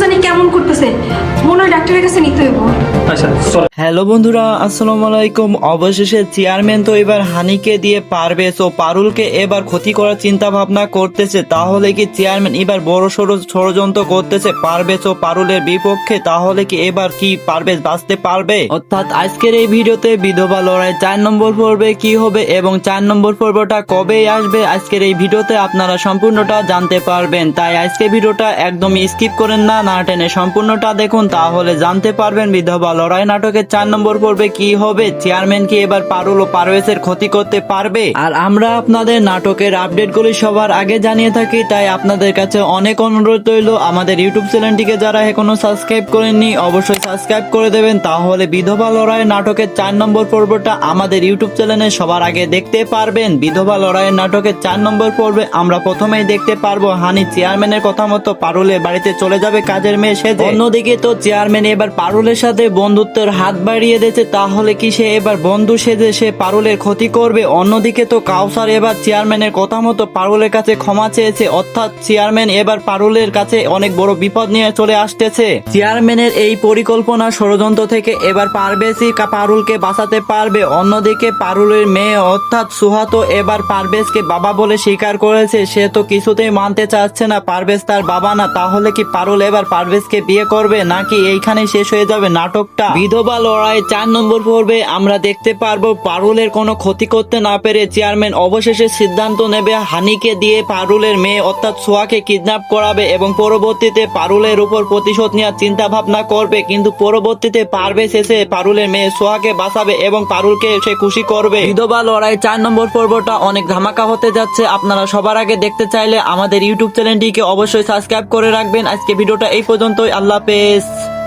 জানি কেমন করতেছে? মনে হয় ডাক্তারের কাছে নিতে হইব। আচ্ছা হ্যালো বন্ধুরা আসসালামু আলাইকুম। অবশেষে চেয়ারম্যান তো এবার হানিকে দিয়ে পারবে। তো পারুলকে এবার ক্ষতি করার চিন্তা ভাবনা করতেছে। তাহলে কি চেয়ারম্যান এবার বড় সড়ো ষড়যন্ত্র করতেছে? পারবে তো পারুলের বিপক্ষে? তাহলে কি এবার কি পারবে বাঁচতে পারবে? অর্থাৎ আজকের এই ভিডিওতে বিধবা লড়াই চার নম্বর পর্বে কি হবে এবং চার নম্বর পর্বটা কবে আসবে? আজকের এই ভিডিওতে আপনারা সম্পূর্ণটা জানতে পারবেন। তাই আজকে ভিডিওটা একদমই স্কিপ করেন না। না টেনে সম্পূর্ণটা দেখুন, তাহলে জানতে পারবেন বিধবা লড়াই নাটকের চার নম্বর পর্বে কি হবে। চেয়ারম্যান কি এবার পারুল ও পারভেজের ক্ষতি করতে পারবে? আর আমরা আপনাদের নাটকের আপডেটগুলি সবার আগে জানিয়ে থাকি, তাই আপনাদের কাছে অনেক অনুরোধ রইল। আমাদের ইউটিউব চ্যানেলটিকে যারা এখনও সাবস্ক্রাইব করেননি, অবশ্যই সাবস্ক্রাইব করে দেবেন। তাহলে বিধবা লড়াই নাটকের চার নম্বর পর্বটা আমাদের ইউটিউব চ্যানেলে সবার আগে দেখতে পারবেন। বিধবা লড়াইয়ের নাটকের চার নম্বর পর্বে আমরা প্রথমেই দেখতে পারব হানি চেয়ারম্যানের কথা মতো পারুলের বাড়িতে চলে যাবে কাজের মেয়ে সেজে অন্যদিকে তো চেয়ারম্যান এবার পারুলের সাথে বন্ধুত্বের হাত বাড়িয়ে দিয়েছে, তাহলে কি সে এবার বন্ধু সেজে সে পারুলের ক্ষতি করবে? অন্যদিকে তো কাউসার এবার চেয়ারম্যানের কথা মতো পারুলের কাছে ক্ষমা চেয়েছে, অর্থাৎ চেয়ারম্যান এবার পারুলের কাছে অনেক বড় বিপদ নিয়ে চলে আসতেছে। চেয়ারম্যানের এই পরিকল্পনা ষড়যন্ত্র থেকে এবার পারভেজই কা- পারুলকে বাঁচাতে পারবে। অন্যদিকে পারুলের মেয়ে, অর্থাৎ সুহাতো এবার পারভেজকে বাবা বলে স্বীকার করেছে, সে তো কিছুতেই মানতে চাচ্ছে না পারভেজ তার বাবা না, তাহলে কি পারুল এবার পারভেজকে বিয়ে করবে নাকি এইখানে শেষ হয়ে যাবে নাটকটা? বিধবা লড়াই চার নম্বর পর্বে আমরা দেখতে পারব পারুলের কোনো ক্ষতি করতে না পেরে চেয়ারম্যান অবশেষে সিদ্ধান্ত নেবে হানিকে দিয়ে পারুলের মেয়ে অর্থাৎ সোয়াকে কিডন্যাপ করাবে এবং পরবর্তীতে পারুলের উপর প্রতিশোধ নেওয়ার চিন্তা ভাবনা করবে। কিন্তু পরবর্তীতে পারবে শেষে পারুলের মেয়ে সোহাকে বাঁচাবে এবং পারুলকে সে খুশি করবে। বিধবা লড়াই চার নম্বর পর্বটা অনেক ধামাকা হতে যাচ্ছে। আপনারা সবার আগে দেখতে চাইলে আমাদের ইউটিউব চ্যানেলটিকে অবশ্যই সাবস্ক্রাইব করে রাখবেন। আজকে ভিডিওটা এই পর্যন্তই। আল্লাহ হাফেজ।